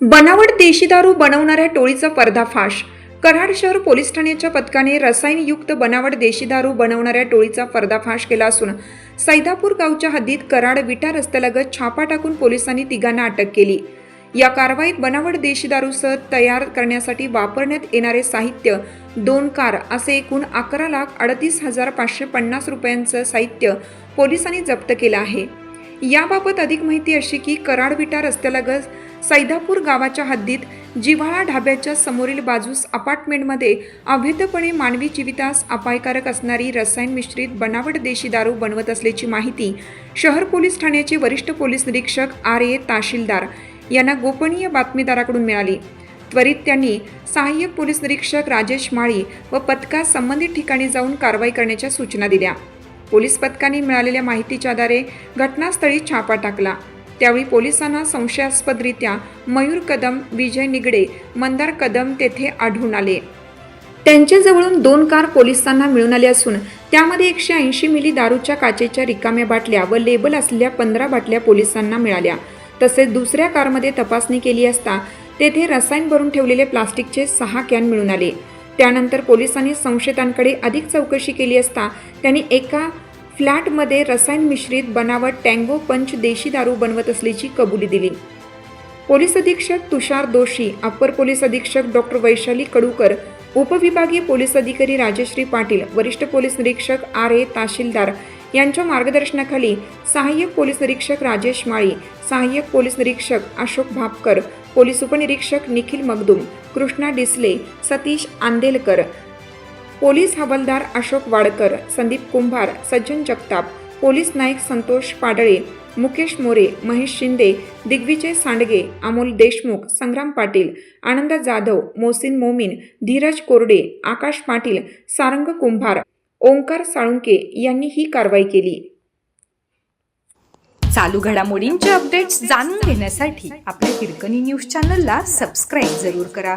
बनावट देशी दारू बनवणाऱ्या टोळीचा पर्दाफाश. कराड शहर पोलीस ठाण्याच्या पथकाने रसायनयुक्त बनावट देशी दारू बनवणाऱ्या टोळीचा पर्दाफाश केला असून सैदापूर गावच्या हद्दीत कराड विटा रस्त्यालगत छापा टाकून पोलिसांनी तिघांना अटक केली. या कारवाईत बनावट देशी दारूसह तयार करण्यासाठी वापरण्यात येणारे साहित्य दोन कार असे एकूण अकरा लाख अडतीस हजार पाचशे पन्नास रुपयांचं साहित्य पोलिसांनी जप्त केलं आहे. याबाबत अधिक माहिती अशी की कराड विटा रस्त्यालगत सैदापूर गावाच्या हद्दीत जिव्हाळा ढाब्याच्या समोरील बाजूस अपार्टमेंटमध्ये अवैधपणे मानवी जीवितास अपायकारक असणारी रसायन मिश्रित बनावट देशी दारू बनवत असल्याची माहिती शहर पोलीस ठाण्याचे वरिष्ठ पोलीस निरीक्षक आर ए तहसीलदार यांना गोपनीय बातमीदाराकडून मिळाली. त्वरित त्यांनी सहाय्यक पोलीस निरीक्षक राजेश माळी व पथकास संबंधित ठिकाणी जाऊन कारवाई करण्याच्या सूचना दिल्या. पोलीस पथकाने मिळालेल्या माहितीच्या आधारे घटनास्थळी छापा टाकला. त्यावेळी पोलिसांना संशयास्पदरित्या मयूर कदम विजय निगडे मंदार कदम तेथे आढळून आले. त्यांच्याजवळून दोन कार पोलिसांना मिळून आले असून त्यामध्ये एकशे ऐंशी मिली दारूच्या काचेच्या रिकाम्या बाटल्या व लेबल असलेल्या पंधरा बाटल्या पोलिसांना मिळाल्या. तसेच दुसऱ्या कारमध्ये तपासणी केली असता तेथे रसायन भरून ठेवलेले प्लास्टिकचे सहा कॅन मिळून आले. त्यानंतर पोलिसांनी संशयितांकडे अधिक चौकशी केली असता त्यांनी एका फ्लॅटमध्ये रसायन मिश्रित बनावट टँगो पंच देशी दारू बनवत असल्याची कबुली दिली. पोलीस अधीक्षक तुषार दोशी अप्पर पोलीस अधीक्षक डॉक्टर वैशाली कडूकर उपविभागीय पोलीस अधिकारी राजश्री पाटील वरिष्ठ पोलीस निरीक्षक आर ए तहसीलदार यांच्या मार्गदर्शनाखाली सहाय्यक पोलीस निरीक्षक राजेश माळी सहाय्यक पोलीस निरीक्षक अशोक भापकर पोलीस उपनिरीक्षक निखिल मगदुम कृष्णा डिसले सतीश आंदेलकर पोलीस हवालदार अशोक वाडकर संदीप कुंभार सज्जन जगताप पोलीस नाईक संतोष पाडळे मुकेश मोरे महेश शिंदे दिग्विजय सांडगे अमोल देशमुख संग्राम पाटील आनंद जाधव मोसिन मोमीन धीरज कोरडे आकाश पाटील सारंग कुंभार ओंकार साळुंके यांनी ही कारवाई केली. चालू घडामोडींचे अपडेट्स जाणून घेण्यासाठी आपल्या हिरकणी न्यूज चॅनलला सबस्क्राईब जरूर करा.